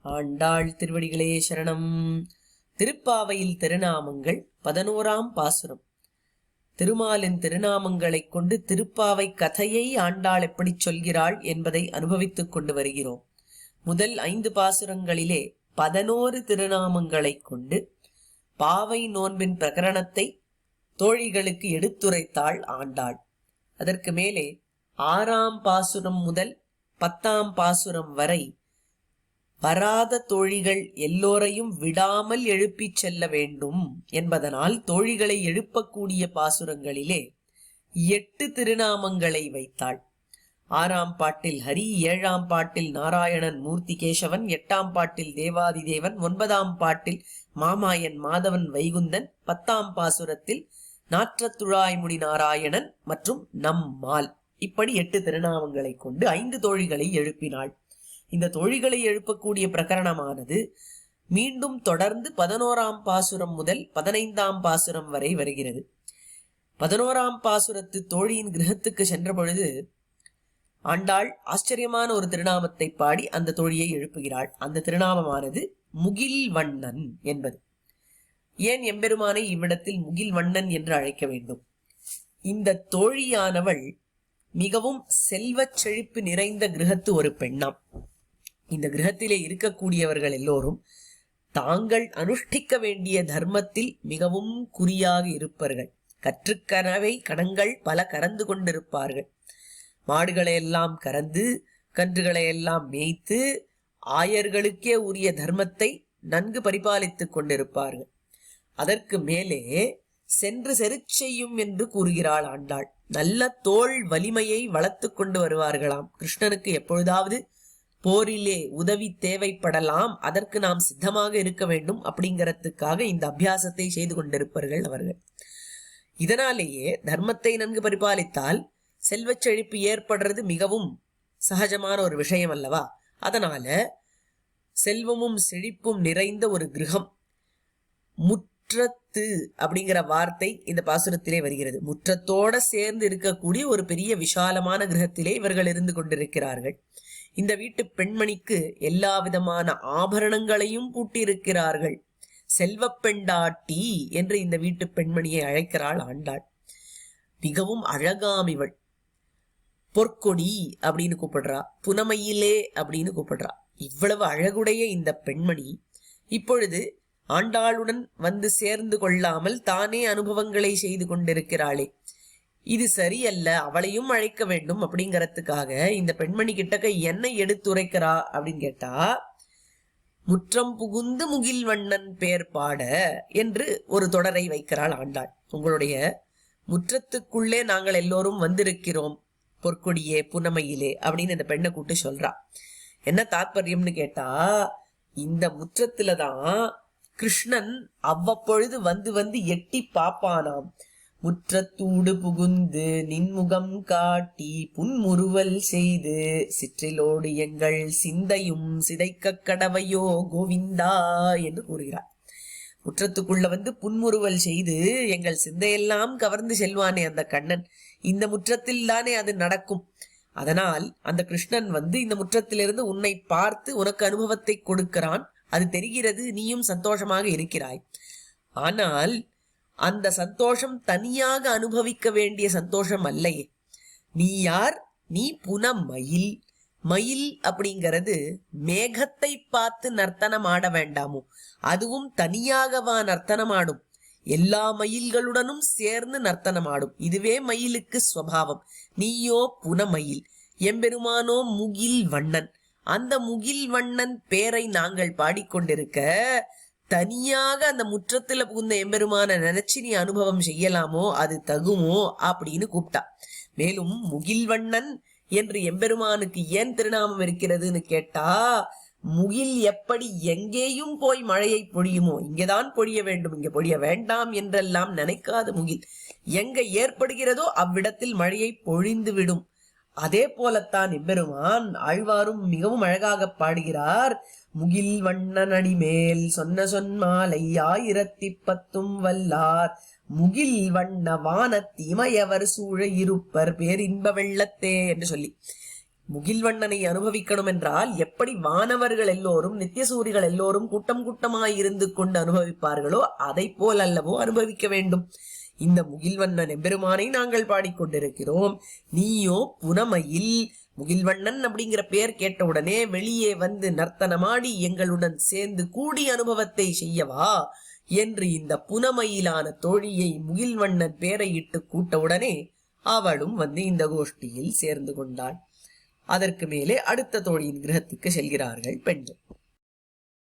ஆண்டாள் திருவடிகளே சரணம். திருப்பாவையில் திருநாமங்கள் பதினோராம் பாசுரம். திருமாலின் திருநாமங்களைக் கொண்டு திருப்பாவை கதையை ஆண்டாள் எப்படி சொல்கிறாள் என்பதை அனுபவித்துக் கொண்டு வருகிறோம். முதல் ஐந்து பாசுரங்களிலே பதினோரு திருநாமங்களைக் கொண்டு பாவை நோன்பின் பிரகரணத்தை தோழிகளுக்கு எடுத்துரைத்தாள் ஆண்டாள். அதற்கு மேலே ஆறாம் பாசுரம் முதல் பத்தாம் பாசுரம் வரை வராத தோழிகள் எல்லோரையும் விடாமல் எழுப்பிச் செல்ல வேண்டும் என்பதனால் தோழிகளை எழுப்பக்கூடிய பாசுரங்களிலே எட்டு திருநாமங்களை வைத்தாள். ஆறாம் பாட்டில் ஹரி ஏழாம் பாட்டில் நாராயணன் மூர்த்தி கேசவன் எட்டாம் பாட்டில் தேவாதி தேவன் ஒன்பதாம் பாட்டில் மாமாயன் மாதவன் வைகுந்தன் பத்தாம் பாசுரத்தில் நாற்றத்துழாய்முடி நாராயணன் மற்றும் நம்மால். இப்படி எட்டு திருநாமங்களை கொண்டு ஐந்து தோழிகளை எழுப்பினாள். இந்த தோழிகளை எழுப்பக்கூடிய பிரகரணமானது மீண்டும் தொடர்ந்து பதினோராம் பாசுரம் முதல் பதினைந்தாம் பாசுரம் வரை வருகிறது. பதினோராம் பாசுரத்து தோழியின் கிரகத்துக்கு சென்ற பொழுது ஆண்டாள் ஆச்சரியமான ஒரு திருநாமத்தை பாடி அந்த தோழியை எழுப்புகிறாள். அந்த திருநாமமானது முகில் வண்ணன் என்பது. ஏன் எம்பெருமானை இவ்விடத்தில் முகில் வண்ணன் என்று அழைக்க வேண்டும்? இந்த தோழியானவள் மிகவும் செல்வச் செழிப்பு நிறைந்த கிரகத்து ஒரு பெண்ணாம். இந்த கிரகத்திலே இருக்கக்கூடியவர்கள் எல்லோரும் தாங்கள் அனுஷ்டிக்க வேண்டிய தர்மத்தில் மிகவும் குறியாக இருப்பார்கள். கற்றுக்கனவை கணங்கள் பல கறந்து கொண்டிருப்பார்கள். மாடுகளை எல்லாம் கறந்து கன்றுகளை எல்லாம் மேய்த்து ஆயர்களுக்கே உரிய தர்மத்தை நன்கு பரிபாலித்துக் கொண்டிருப்பார்கள். அதற்கு மேலே சென்று செருச்செய்யும் என்று கூறுகிறாள் ஆண்டாள். நல்ல தோல் வலிமையை வளர்த்து கொண்டு வருவார்களாம். கிருஷ்ணனுக்கு எப்பொழுதாவது போரிலே உதவி தேவைப்படலாம் அதற்கு நாம் சித்தமாக இருக்க வேண்டும் அப்படிங்கிறதுக்காக இந்த அபியாசத்தை செய்து கொண்டிருப்பார்கள் அவர்கள். இதனாலேயே தர்மத்தை நன்கு பரிபாலித்தால் செல்வச் செழிப்பு ஏற்படுறது மிகவும் சகஜமான ஒரு விஷயம் அல்லவா? அதனால செல்வமும் செழிப்பும் நிறைந்த ஒரு கிரகம் முற்றத்து அப்படிங்கிற வார்த்தை இந்த பாசுரத்திலே வருகிறது. முற்றத்தோட சேர்ந்து இருக்கக்கூடிய ஒரு பெரிய விசாலமான கிரகத்திலே இவர்கள் இருந்து கொண்டிருக்கிறார்கள். இந்த வீட்டு பெண்மணிக்கு எல்லா விதமான ஆபரணங்களையும் பூட்டியிருக்கிறார்கள். செல்வப் பெண்டாட்டி என்று இந்த வீட்டு பெண்மணியை அழைக்கிறாள் ஆண்டாள். மிகவும் அழகாம் இவள் பொற்கொடி அப்படின்னு கூப்பிடுறா. புனமையிலே அப்படின்னு கூப்பிடுறா. இவ்வளவு அழகுடைய இந்த பெண்மணி இப்பொழுது ஆண்டாளுடன் வந்து சேர்ந்து கொள்ளாமல் தானே அனுபவங்களை செய்து கொண்டிருக்கிறாளே. இது சரியல்ல அவளையும் அழைக்க வேண்டும் அப்படிங்கறதுக்காக இந்த பெண்மணி கிட்டக்க என்ன எடுத்துரைக்கிறா அப்படின்னு கேட்டா முற்றம் புகுந்து முகில் வண்ணன் பேர் பாட என்று ஒரு தொடரை வைக்கிறாள் ஆண்டாள். உங்களுடைய முற்றத்துக்குள்ளே நாங்கள் எல்லோரும் வந்திருக்கிறோம் பொற்கொடியே புனமையிலே அப்படின்னு இந்த பெண்ணை கூட்டு சொல்றா. என்ன தாத்பரியம்னு கேட்டா இந்த முற்றத்துல தான் கிருஷ்ணன் அவ்வப்பொழுது வந்து வந்து எட்டி பாப்பானாம். முற்றத்தூடு புகுந்து நின்முகம் காட்டி புன்முறுவல் செய்து சிற்றிலோடு எங்கள் சிந்தையும் சிதைக்க கடவையோ கோவிந்தா என்று கூறுகிறார். முற்றத்துக்குள்ள வந்து புன்முறுவல் செய்து எங்கள் சிந்தையெல்லாம் கவர்ந்து செல்வானே அந்த கண்ணன். இந்த முற்றத்தில் தானே அது நடக்கும். அதனால் அந்த கிருஷ்ணன் வந்து இந்த முற்றத்திலிருந்து உன்னை பார்த்து உனக்கு அனுபவத்தை கொடுக்கிறான். அது தெரிகிறது நீயும் சந்தோஷமாக இருக்கிறாய். ஆனால் அந்த சந்தோஷம் தனியாக அனுபவிக்க வேண்டிய சந்தோஷம் அல்லையே. நீ யார்? நீ புன மயில். மயில் அப்படிங்கிறது மேகத்தை பார்த்து நர்த்தனம் ஆட வேண்டாமோ? அதுவும் தனியாகவா நர்த்தனம் ஆடும்? எல்லா மயில்களுடனும் சேர்ந்து நர்த்தனம் ஆடும். இதுவே மயிலுக்கு ஸ்வபாவம் நீயோ புனமயில். எம்பெருமானோ முகில் வண்ணன். அந்த முகில் வண்ணன் பேரை நாங்கள் பாடிக்கொண்டிருக்க தனியாக அந்த முற்றத்துல புகுந்த எம்பெருமான நினைச்சு நீ அனுபவம் செய்யலாமோ அது தகுமோ அப்படின்னு கூப்பிட்டா. மேலும் முகில்வண்ணன் என்று எம்பெருமானுக்கு ஏன் திருநாமம் இருக்கிறதுன்னு கேட்டா முகில் எப்படி எங்கேயும் போய் மழையை பொழியுமோ இங்கேதான் பொழிய வேண்டும் இங்க பொழிய வேண்டாம் என்றெல்லாம் நினைக்காத முகில். எங்க ஏற்படுகிறதோ அவ்விடத்தில் மழையை பொழிந்து விடும் அதே போலத்தான் எம்பெருமான் ஆழ்வாரும் மிகவும் அழகாக பாடுகிறார். முகில் வண்ணன் அடிமேல் சொன்ன சொன்மாலை ஆயிரத்தி பத்தும் வல்லார். முகில் வண்ண வானத்திமயவர் சூழ இருப்பர் பேரின்ப வெள்ளத்தே என்று சொல்லி. முகில்வண்ணனை அனுபவிக்கணும் என்றால் எப்படி வானவர்கள் எல்லோரும் நித்தியசூரிகள் எல்லோரும் கூட்டம் கூட்டமாய் இருந்து கொண்டு அனுபவிப்பார்களோ அதை போல் அல்லவோ அனுபவிக்க வேண்டும். இந்த முகில்வண்ணன் எம்பெருமானை நாங்கள் பாடிக்கொண்டிருக்கிறோம். நீயோ புனமையில். முகில்வண்ணன் அப்படிங்கிற பெயர் கேட்டவுடனே வெளியே வந்து நர்த்தனமாடி எங்களுடன் சேர்ந்து கூடி அனுபவத்தை செய்யவா என்று இந்த புனமையிலான தோழியை முகில்வண்ணன் பேரையிட்டு கூட்டவுடனே அவளும் வந்து இந்த கோஷ்டியில் சேர்ந்து கொண்டாள். அதற்கு மேலே அடுத்த தோழியின் கிரகத்துக்கு செல்கிறார்கள் பெண்கள்.